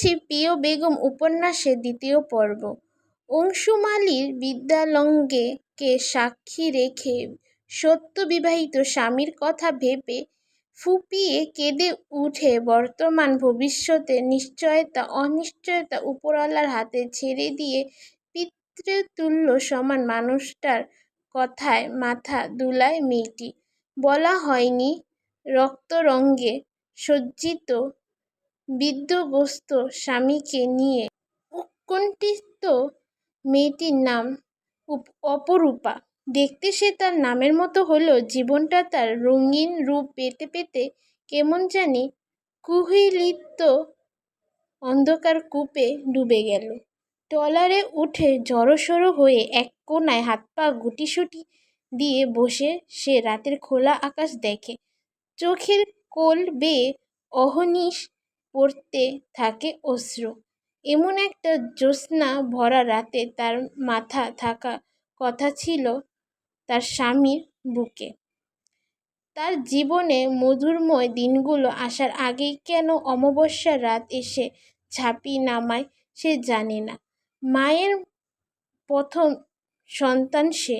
শুনছি প্রিয় বেগম উপন্যাসের দ্বিতীয় পর্ব। অংশুমালির বিদ্যালঙ্ঘেকে সাক্ষী রেখে সদ্য বিবাহিত স্বামীর কথা ভেবে ফুঁপিয়ে কেঁদে উঠে বর্তমান ভবিষ্যতে নিশ্চয়তা, অনিশ্চয়তা উপরওয়ালার হাতে ছেড়ে দিয়ে পিতৃতুল্য সমান মানুষটার কথায় মাথা দুলায় মেয়েটি। বলা হয়নি রক্তরঙ্গে সজ্জিত বিদ্যগ্রস্ত স্বামীকে নিয়ে উৎকণ্ঠিত মেয়েটির নাম অপরূপা। দেখতে সে তার নামের মতো হলেও জীবনটা তার রঙিন রূপ পেতে পেতে কেমন জানি কুহেলিত অন্ধকার কূপে ডুবে গেল। ট্রলারে উঠে জড়সড় হয়ে এক কোণায় হাত-পা গুটিসুটি দিয়ে বসে সে রাতের খোলা আকাশ দেখে। চোখের কোল বেয়ে অহর্নিশ পড়তে থাকে অশ্রু। এমন একটা জ্যোৎস্না ভরা রাতে তার মাথা থাকা কথা ছিল তার স্বামীর বুকে। তার জীবনে মধুরময় দিনগুলো আসার আগেই কেন অমাবস্যার রাত এসে ঝাঁপি নামায় সে জানে না। মায়ের প্রথম সন্তান সে।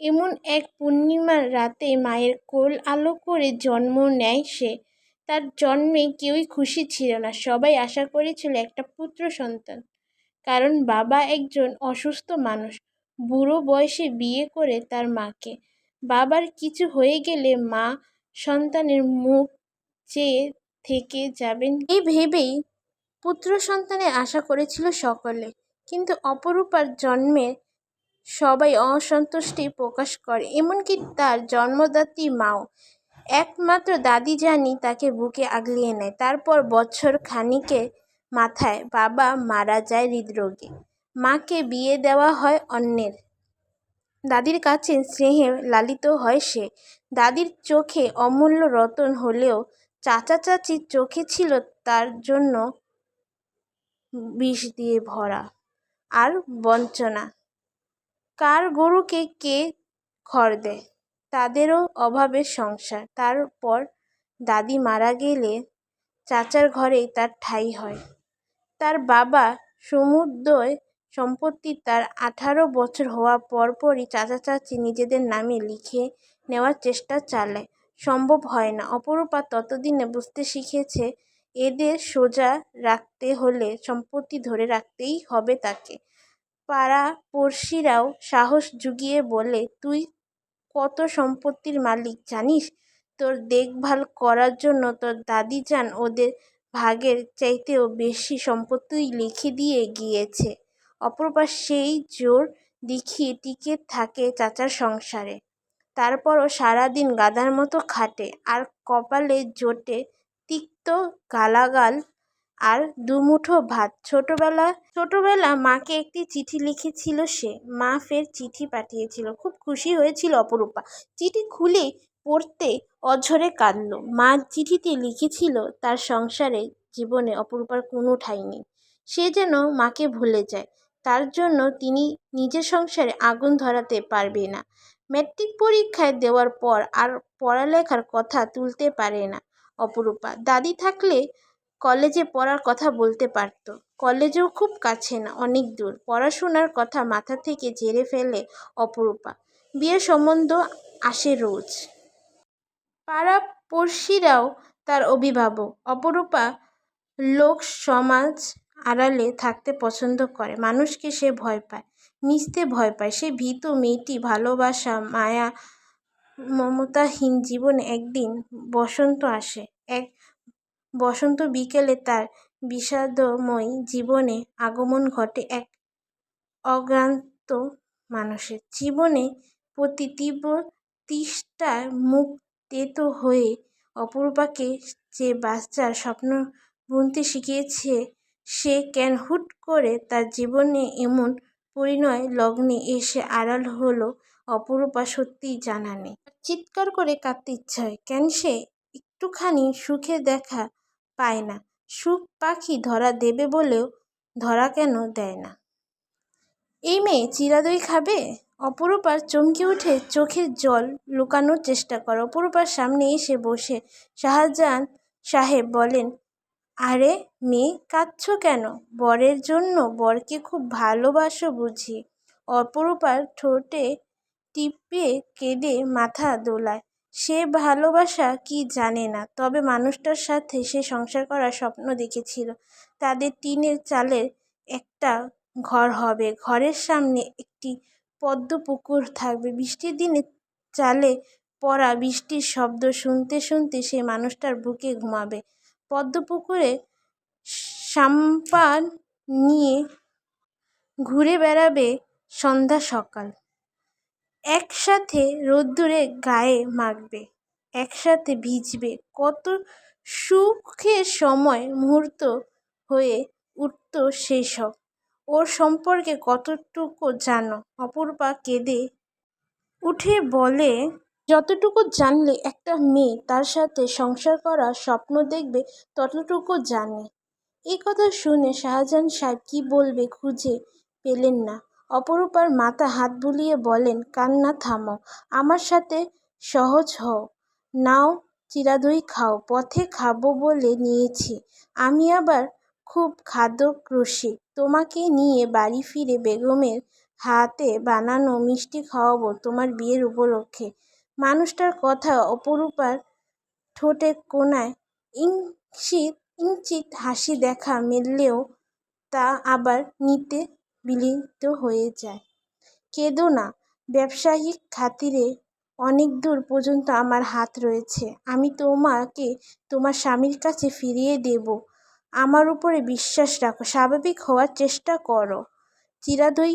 এমন এক পূর্ণিমার রাতে মায়ের কোল আলো করে জন্ম নেয় সে। তার জন্মে কেউই খুশি ছিল না। সবাই আশা করেছিল একটা পুত্র সন্তান। কারণ বাবা একজন অসুস্থ মানুষ। বুড়ো বয়সে বিয়ে করে তার মাকে। বাবার কিছু হয়ে গেলে মা সন্তানের মুখ চেয়ে থেকে যাবেন। এই ভেবেই পুত্র সন্তানের আশা করেছিল সকলে। কিন্তু অপরূপার জন্মে সবাই অসন্তুষ্টি প্রকাশ করে। এমনকি তার জন্মদাত্রী মাও। একমাত্র দাদি জানি তাকে বুকে আগলিয়ে নেয়। তারপর বছর খানিকে মাথায় বাবা মারা যায় হৃদরোগে। মাকে বিয়ে দেওয়া হয় অন্যের। দাদির কাছে স্নেহে লালিত হয় সে। দাদির চোখে অমূল্য রতন হলেও চাচা চাচির চোখে ছিল তার জন্য বিষ দিয়ে ভরা। আর বঞ্চনা। কার গরুকে কে খড় দেয়? তাদেরও অভাবের সংসার। তারপর দাদি মারা গেলে চাচার ঘরেই তার ঠাঁই হয়। তার বাবা সমুদয় সম্পত্তি তার আঠারো বছর হওয়ার পরপরই চাচা চাচি নিজেদের নামে লিখে নেওয়ার চেষ্টা চালায়। সম্ভব হয় না। অপরূপা ততদিনে বুঝতে শিখেছে, এদের সোজা রাখতে হলে সম্পত্তি ধরে রাখতেই হবে তাকে। পাড়া-পড়শিরাও সাহস জুগিয়ে বলে, তুই কত সম্পত্তির মালিক, জানিস? তোর দেখভাল করার জন্য তোর দাদিজান ওদের ভাগের চাইতেও বেশি সম্পত্তি লিখে দিয়ে গিয়েছে। অপরূপা সেই জোর দেখিয়ে টিকে থাকে চাচার সংসারে। তারপরও সারাদিন গাধার মতো খাটে, আর কপালে জোটে তিক্ত গালাগাল আর দুমুঠো ভাত। ছোটবেলা ছোটবেলা মাকে একটি চিঠি লিখেছিল সে। মা ফের চিঠি পাঠিয়েছিল। খুব খুশি হয়েছিল অপরূপা। চিঠি খুলে পড়তে অঝরে কাঁদল। মা চিঠিতে লিখেছিল তার সংসারে, জীবনে অপরূপার কোনো ঠাঁই নেই। সে যেন মাকে ভুলে যায়। তার জন্য তিনি নিজের সংসারে আগুন ধরাতে পারবে না। ম্যাট্রিক পরীক্ষায় দেওয়ার পর আর পড়ালেখার কথা তুলতে পারে না অপরূপা। দাদি থাকলে কলেজে পড়ার কথা বলতে পারত। কলেজেও খুব কাছে না, অনেক দূর। পড়াশোনার কথা মাথা থেকে ঝেড়ে ফেলে অপরূপা। বিয়ের সম্বন্ধ আসে রোজ। পাড়া পড়শিরাও তার অভিভাবক। অপরূপা লোক, সমাজ আড়ালে থাকতে পছন্দ করে। মানুষকে সে ভয় পায়, মিশতে ভয় পায়। সে ভীত মেয়েটি, ভালোবাসা, মায়া, মমতাহীন জীবনে একদিন বসন্ত আসে। এক বসন্ত বিকেলে তার বিষাদময় জীবনে আগমন ঘটে এক অজ্ঞাত মানুষের। জীবনে প্রতি তীব্র তৃষ্ণায় মুখ তেতো হয়ে অপরূপাকে যে বাচ্চার স্বপ্ন বুনতে শিখিয়েছে, সে কেন হুট করে তার জীবনে এমন পরিণয় লগ্নে এসে আড়াল হলো অপরূপা সত্যিই জানা নেই। চিৎকার করে কাঁদতে ইচ্ছে হয়। কেন সে একটুখানি সুখে দেখা পায় না। সুখ পাখি ধরা দেবে বলেও ধরা কেন দেয় না? এই মেয়ে চিরা দই খাবে? অপরূপার চমকে উঠে চোখের জল লুকানোর চেষ্টা করে। অপরূপার সামনে এসে বসে শাহজাহান সাহেব বলেন, আরে মেয়ে কাঁদছো কেন? বরের জন্য বরকে খুব ভালোবাসো বুঝি। অপরূপার ঠোঁটে টিপে কেঁদে মাথা দোলায়। সে ভালোবাসা কি জানে না, তবে মানুষটার সাথে সে সংসার করার স্বপ্ন দেখেছিল। তাদের টিনের চালের একটা ঘর হবে, ঘরের সামনে একটি পদ্ম পুকুর থাকবে। বৃষ্টির দিনে চালে পড়া বৃষ্টির শব্দ শুনতে শুনতে সে মানুষটার বুকে ঘুমাবে। পদ্ম পুকুরে সাম্পান নিয়ে ঘুরে বেড়াবে সন্ধ্যা সকাল। একসাথে রোদ্দুরে গায়ে মাখবে, একসাথে ভিজবে। কত সুখের সময় মুহূর্ত হয়ে উঠত সেসব। ওর সম্পর্কে কতটুকু জানো? অপূর্বা কেঁদে উঠে বলে, যতটুকু জানলে একটা মেয়ে তার সাথে সংসার করার স্বপ্ন দেখবে, ততটুকু জানে। এই কথা শুনে শাহজাহান সাহেব কী বলবে খুঁজে পেলেন না। অপরূপার মাথা হাত বুলিয়ে বলেন, কান্না থামো, আমার সাথে সহজ হও। নাও, চিরাদই খাও, পথে খাব বলে নিয়েছি। আমি আবার খুব খাদক রসিক, তোমাকে নিয়ে বাড়ি ফিরে বেগমের হাতে বানানো মিষ্টি খাওয়াবো তোমার বিয়ের উপলক্ষে। মানুষটার কথা অপরূপার ঠোঁটে কোনায় ইঙ্গিত ইঞ্চিত হাসি দেখা মিললেও তা আবার নিতে বিলীত হয়ে যায়। কেঁদো না, ব্যবসায়িক খাতিরে অনেক দূর পর্যন্ত আমার হাত রয়েছে। আমি তোমাকে, তোমার স্বামীর কাছে ফিরিয়ে দেব। আমার উপরে বিশ্বাস রাখো, স্বাভাবিক হওয়ার চেষ্টা করো। চিরাদই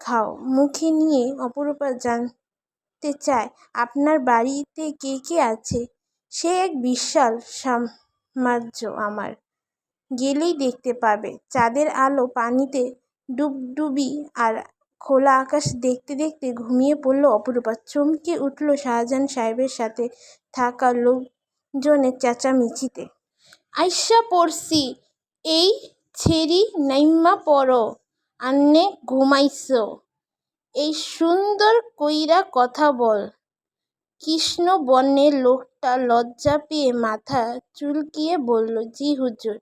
খাও। মুখে নিয়ে অপরূপা জানতে চায়, আপনার বাড়িতে কে কে আছে? সে এক বিশাল সাম্রাজ্য আমার। গেলেই দেখতে পাবে, চাঁদের আলো পানিতে ডুবডুবি আর খোলা আকাশ দেখতে দেখতে ঘুমিয়ে পড়ল অপরূপা। চমকে উঠল শাহজাহান সাহেবের সাথে থাকা লোকজনের চেঁচামেচিতে। আইসা পড়ছি, এই ছেড়ি নাইম্মা পড়ো, আন্নে ঘুমাইছ, এই সুন্দর কইরা কথা বল। কৃষ্ণ বর্ণের লোকটা লজ্জা পেয়ে মাথা চুলকিয়ে বলল, জি হুজুর।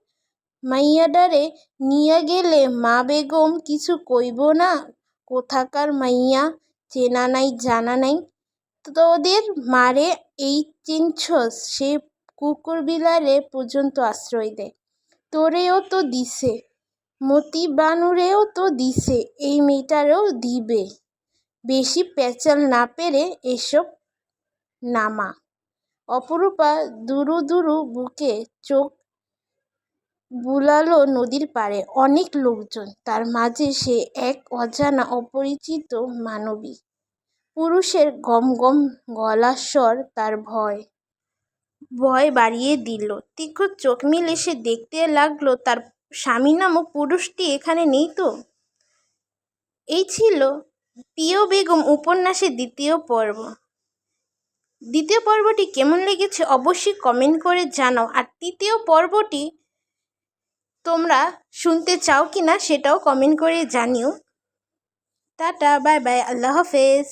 মাইয়াডারে নিয়া গেলে মা বেগম কিছু কইব না? কোথাকার মাইয়া? চেনা নাই, জানা নাই। তোদের মারে এই চিনছস সে কুকুর বিলারে পর্যন্ত আশ্রয় দেয় তোরেও তো দিছে মতি বানুরেও তো দিছে, এই মেয়েটারেও দিবে। বেশি প্যাচাল না পেরে এসব নামা। অপরূপা দুরু দুরু বুকে চোখ বুলালো নদীর পাড়ে অনেক লোকজন। তার মাঝে সে এক অজানা অপরিচিত মানবী পুরুষের গম গম গলার স্বর তার ভয়। ভয় বাড়িয়ে দিল। তীক্ষ্ণ চোখ মিলে সে দেখতে লাগল, তার স্বামী নামক পুরুষটি এখানে নেই তো? এই ছিল প্রিয় বেগম উপন্যাসের দ্বিতীয় পর্ব। দ্বিতীয় পর্বটি কেমন লেগেছে অবশ্যই কমেন্ট করে জানাও। আর তৃতীয় পর্বটি তোমরা শুনতে চাও কি না সেটাও কমেন্ট করে জানিও। টাটা বাই বাই আল্লাহ হাফেজ।